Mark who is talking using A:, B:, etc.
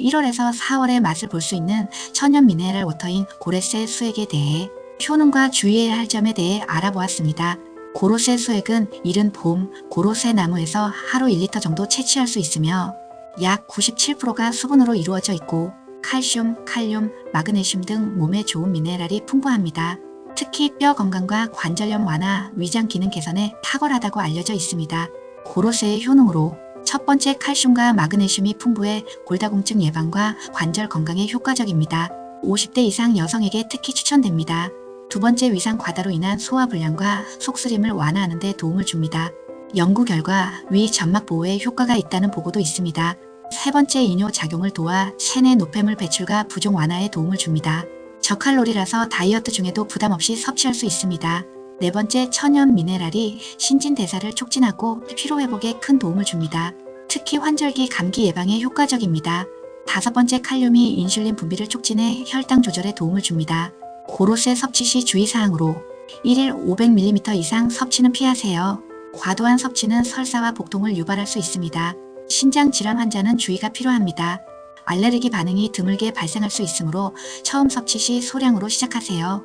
A: 1월에서 4월의 맛을 볼 수 있는 천연 미네랄 워터인 고레세 수액에 대해 효능과 주의해야 할 점에 대해 알아보았습니다. 고로세 수액은 이른 봄 고로세 나무에서 하루 1리터 정도 채취할 수 있으며 약 97%가 수분으로 이루어져 있고 칼슘, 칼륨, 마그네슘 등 몸에 좋은 미네랄이 풍부합니다. 특히 뼈 건강과 관절염 완화, 위장 기능 개선에 탁월하다고 알려져 있습니다. 고로세의 효능으로 첫 번째 칼슘과 마그네슘이 풍부해 골다공증 예방과 관절 건강에 효과적입니다. 50대 이상 여성에게 특히 추천됩니다. 두 번째 위상 과다로 인한 소화불량과 속쓰림을 완화하는 데 도움을 줍니다. 연구 결과 위 점막 보호에 효과가 있다는 보고도 있습니다. 세 번째 이뇨 작용을 도와 체내 노폐물 배출과 부종 완화에 도움을 줍니다. 저칼로리라서 다이어트 중에도 부담 없이 섭취할 수 있습니다. 네 번째 천연 미네랄이 신진대사를 촉진하고 피로회복에 큰 도움을 줍니다. 특히 환절기 감기 예방에 효과적입니다. 다섯 번째 칼륨이 인슐린 분비를 촉진해 혈당 조절에 도움을 줍니다. 고로세 섭취 시 주의사항으로 1일 500ml 이상 섭취는 피하세요. 과도한 섭취는 설사와 복통을 유발할 수 있습니다. 신장 질환 환자는 주의가 필요합니다. 알레르기 반응이 드물게 발생할 수 있으므로 처음 섭취 시 소량으로 시작하세요.